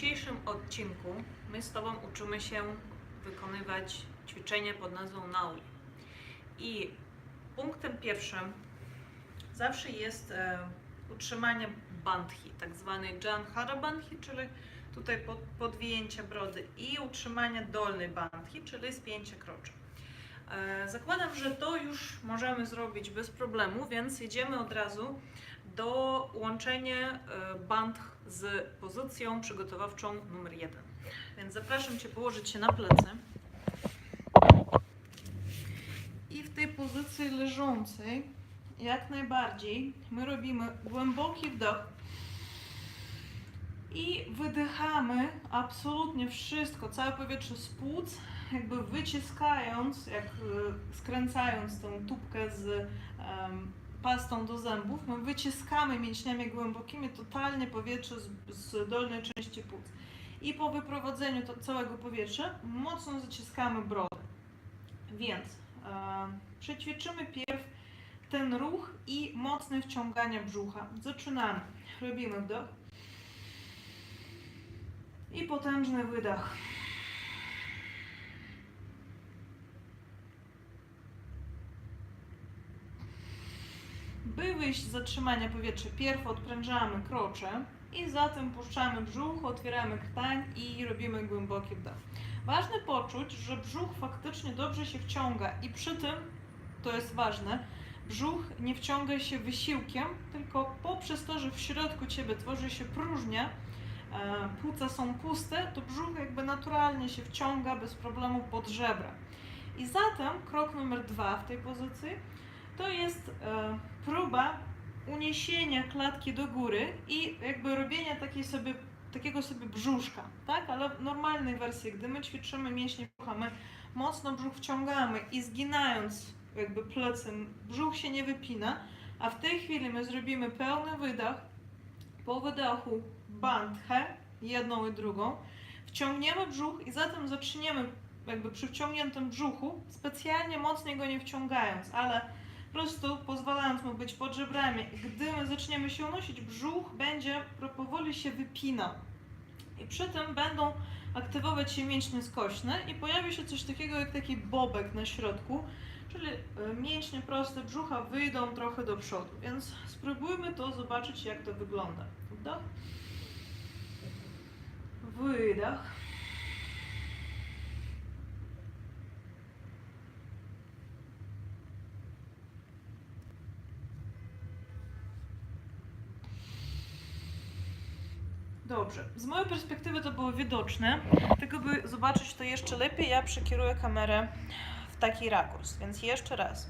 dzisiejszym odcinku my z Tobą uczymy się wykonywać ćwiczenie pod nazwą Nauli. I punktem pierwszym zawsze jest e, utrzymanie bandhi, tak zwany Janhara bandhi, czyli tutaj pod, podwijęcie brody i utrzymanie dolnej bandhi, czyli spięcie krocza. E, zakładam, że to już możemy zrobić bez problemu, więc jedziemy od razu do łączenia e, bandh z pozycją przygotowawczą numer jeden. Więc zapraszam Cię położyć się na plecy. I w tej pozycji leżącej, jak najbardziej, my robimy głęboki wdech i wydychamy absolutnie wszystko, całe powietrze z płuc, jakby wyciskając, jak y, skręcając tą tubkę z em, pastą do zębów, my wyciskamy mięśniami głębokimi totalnie powietrze z, z dolnej części płuc. I po wyprowadzeniu to całego powietrza mocno zaciskamy brodę. Więc e, przećwiczymy pierw ten ruch i mocne wciąganie brzucha. Zaczynamy. Robimy wdech i potężny wydech. By wyjść z zatrzymania powietrza, pierw odprężamy krocze i zatem puszczamy brzuch, otwieramy krtań i robimy głęboki wdech. Ważne poczuć, że brzuch faktycznie dobrze się wciąga i przy tym, to jest ważne, brzuch nie wciąga się wysiłkiem, tylko poprzez to, że w środku ciebie tworzy się próżnia, e, płuca są puste, to brzuch jakby naturalnie się wciąga bez problemu pod żebra. I zatem krok numer dwa w tej pozycji to jest e, próba uniesienia klatki do góry i jakby robienia takiej sobie, takiego sobie brzuszka, tak? Ale w normalnej wersji, gdy my ćwiczymy mięśnie brzucha, my mocno brzuch wciągamy i zginając jakby plecem, brzuch się nie wypina, a w tej chwili my zrobimy pełny wydech, po wydechu bandhę, jedną i drugą, wciągniemy brzuch i zatem zaczniemy jakby przy wciągniętym brzuchu, specjalnie mocniej go nie wciągając, ale po prostu pozwalając mu być pod żebrami. Gdy my zaczniemy się unosić, brzuch będzie powoli się wypinał. I przy tym będą aktywować się mięśnie skośne i pojawi się coś takiego jak taki bobek na środku, czyli e, mięśnie proste brzucha wyjdą trochę do przodu. Więc spróbujmy to zobaczyć, jak to wygląda. Wdech. Wydech. Dobrze. Z mojej perspektywy to było widoczne. Tylko by zobaczyć to jeszcze lepiej, ja przekieruję kamerę w taki rakurs. Więc jeszcze raz.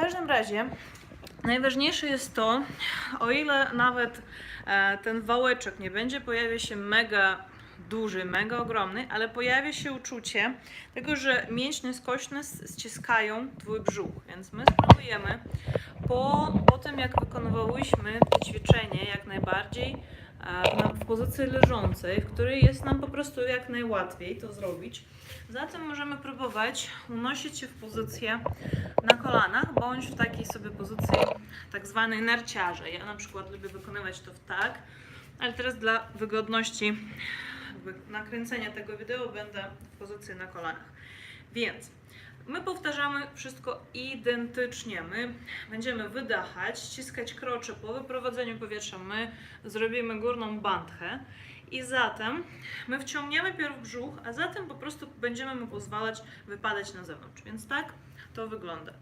Każdym razie najważniejsze jest to, o ile nawet e, ten wałeczek nie będzie pojawiał się mega duży, mega ogromny, ale pojawia się uczucie tego, że mięśnie skośne ściskają twój brzuch. Więc my spróbujemy po, po tym, jak wykonywałyśmy to ćwiczenie, jak najbardziej na- w pozycji leżącej, w której jest nam po prostu jak najłatwiej to zrobić. Zatem możemy próbować unosić się w pozycję na kolanach, bądź w takiej sobie pozycji tak zwanej narciarze. Ja na przykład lubię wykonywać to w tak, ale teraz dla wygodności nakręcenia tego wideo będę w pozycji na kolanach. Więc my powtarzamy wszystko identycznie. My będziemy wydachać, ściskać krocze po wyprowadzeniu powietrza. My zrobimy górną bandchę i zatem my wciągniemy pierw brzuch, a zatem po prostu będziemy mu pozwalać wypadać na zewnątrz. Więc tak to wygląda.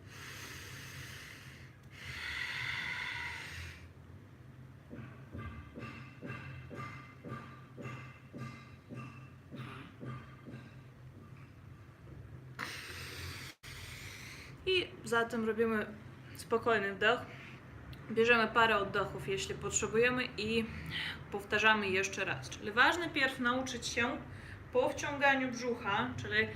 I zatem robimy spokojny wdech. Bierzemy parę oddechów, jeśli potrzebujemy, i powtarzamy jeszcze raz. Czyli ważne pierw nauczyć się po wciąganiu brzucha, czyli e,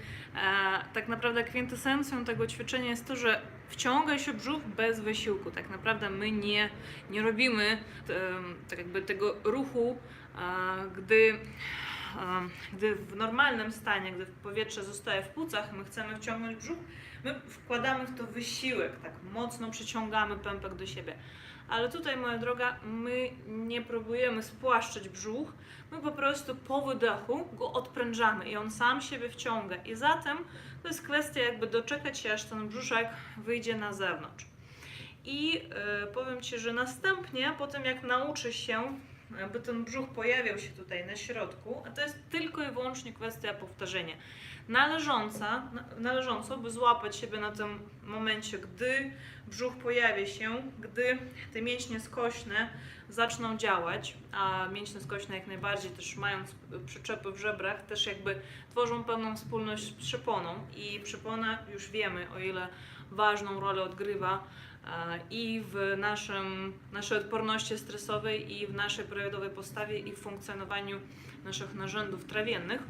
tak naprawdę kwintesencją tego ćwiczenia jest to, że wciąga się brzuch bez wysiłku. Tak naprawdę my nie, nie robimy em, tak jakby tego ruchu, a, gdy, gdy w normalnym stanie, gdy powietrze zostaje w płucach, my chcemy wciągnąć brzuch, my wkładamy w to wysiłek, tak mocno przyciągamy pępek do siebie. Ale tutaj, moja droga, my nie próbujemy spłaszczyć brzuch, my po prostu po wydechu go odprężamy i on sam siebie wciąga. I zatem to jest kwestia jakby doczekać się, aż ten brzuszek wyjdzie na zewnątrz. I e, powiem Ci, że następnie, po tym jak nauczysz się, by ten brzuch pojawiał się tutaj na środku, a to jest tylko i wyłącznie kwestia powtarzania. Należąca, na- należąco, by złapać siebie na tym momencie, gdy brzuch pojawia się, gdy te mięśnie skośne zaczną działać, a mięśnie skośne jak najbardziej też mając przyczepy w żebrach, też jakby tworzą pewną wspólność z przyponą i przypona już wiemy, o ile ważną rolę odgrywa i w naszym, naszej odporności stresowej, i w naszej prawidłowej postawie, i w funkcjonowaniu naszych narządów trawiennych.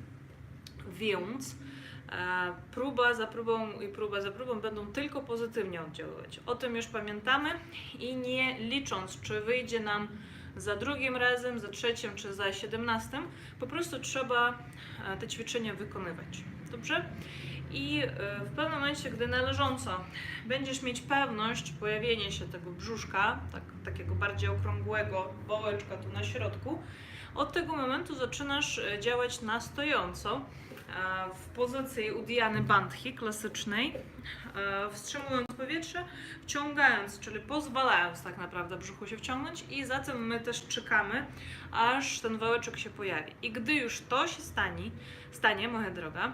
Więc e, próba za próbą i próba za próbą będą tylko pozytywnie oddziaływać. O tym już pamiętamy i nie licząc, czy wyjdzie nam za drugim razem, za trzecim czy za siedemnastym, po prostu trzeba e, te ćwiczenia wykonywać. Dobrze? I e, w pewnym momencie, gdy należąco będziesz mieć pewność pojawienia się tego brzuszka, tak, takiego bardziej okrągłego wołeczka tu na środku, od tego momentu zaczynasz e, działać na stojąco e, w pozycji udijany bandhi klasycznej, wstrzymując powietrze, wciągając, czyli pozwalając tak naprawdę brzuchu się wciągnąć i zatem my też czekamy, aż ten wałeczek się pojawi. I gdy już to się stanie, stanie moja droga,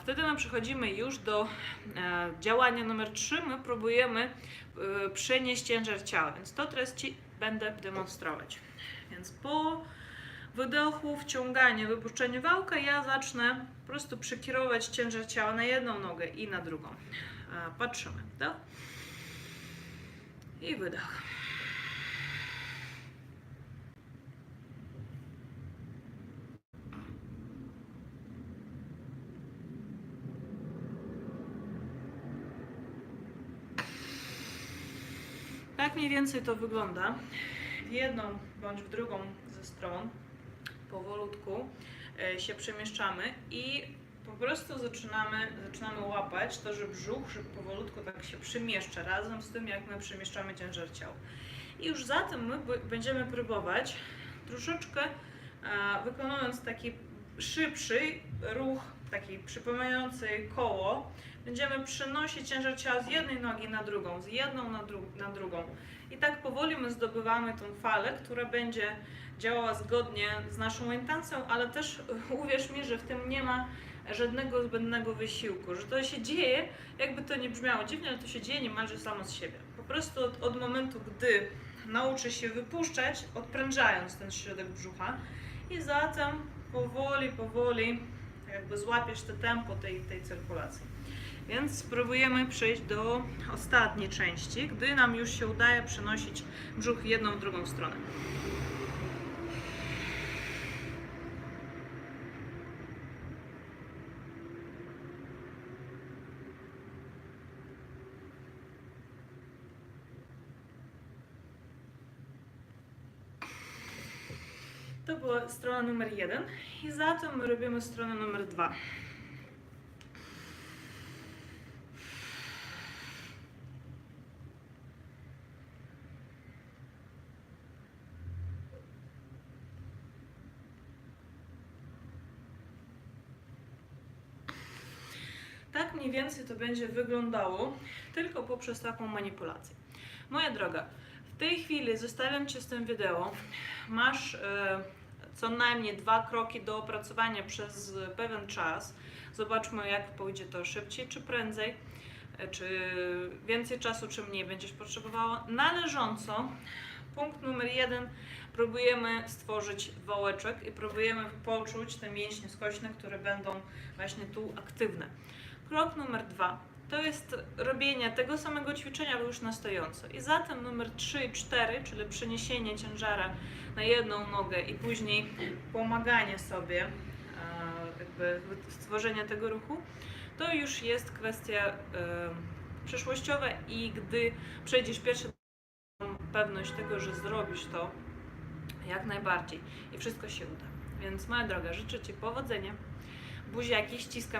wtedy my przechodzimy już do e, działania numer 3. My próbujemy e, przenieść ciężar ciała, więc to teraz Ci będę demonstrować. Więc po wydechu, wciąganiu, wypuszczeniu wałka ja zacznę po prostu przekierować ciężar ciała na jedną nogę i na drugą. E, patrzymy. Wdech i wydech. Mniej więcej to wygląda. W jedną bądź w drugą ze stron powolutku e, się przemieszczamy i po prostu zaczynamy, zaczynamy łapać to, że brzuch że powolutku tak się przemieszcza razem z tym, jak my przemieszczamy ciężar ciała. I już zatem my będziemy próbować troszeczkę e, wykonując taki szybszy ruch, taki przypominający koło, będziemy przenosić ciężar ciała z jednej nogi na drugą, z jedną na, dru- na drugą. I tak powoli my zdobywamy tą falę, która będzie działała zgodnie z naszą intencją, ale też uwierz mi, że w tym nie ma żadnego zbędnego wysiłku, że to się dzieje, jakby to nie brzmiało dziwnie, ale to się dzieje niemalże samo z siebie. Po prostu od, od momentu, gdy nauczy się wypuszczać, odprężając ten środek brzucha i zatem powoli, powoli jakby złapiesz te tempo tej, tej cyrkulacji. Więc spróbujemy przejść do ostatniej części, gdy nam już się udaje przenosić brzuch jedną, w drugą stronę. To była strona numer jeden i zatem my robimy stronę numer dwa. Tak mniej więcej to będzie wyglądało, tylko poprzez taką manipulację. Moja droga, w tej chwili zostawiam Cię z tym wideo. Masz e, co najmniej dwa kroki do opracowania przez pewien czas. Zobaczmy, jak pójdzie to szybciej czy prędzej, e, czy więcej czasu, czy mniej będziesz potrzebowała. Należąco, punkt numer jeden, próbujemy stworzyć wałeczek i próbujemy poczuć te mięśnie skośne, które będą właśnie tu aktywne. Krok numer dwa to jest robienie tego samego ćwiczenia, ale już na stojąco. I zatem numer 3 i 4, czyli przeniesienie ciężara na jedną nogę i później pomaganie sobie, e, jakby stworzenia tego ruchu, to już jest kwestia e, przyszłościowe i gdy przejdziesz pierwszy pewność tego, że zrobisz to jak najbardziej i wszystko się uda. Więc moja droga, życzę Ci powodzenia. Buziaki, ściskam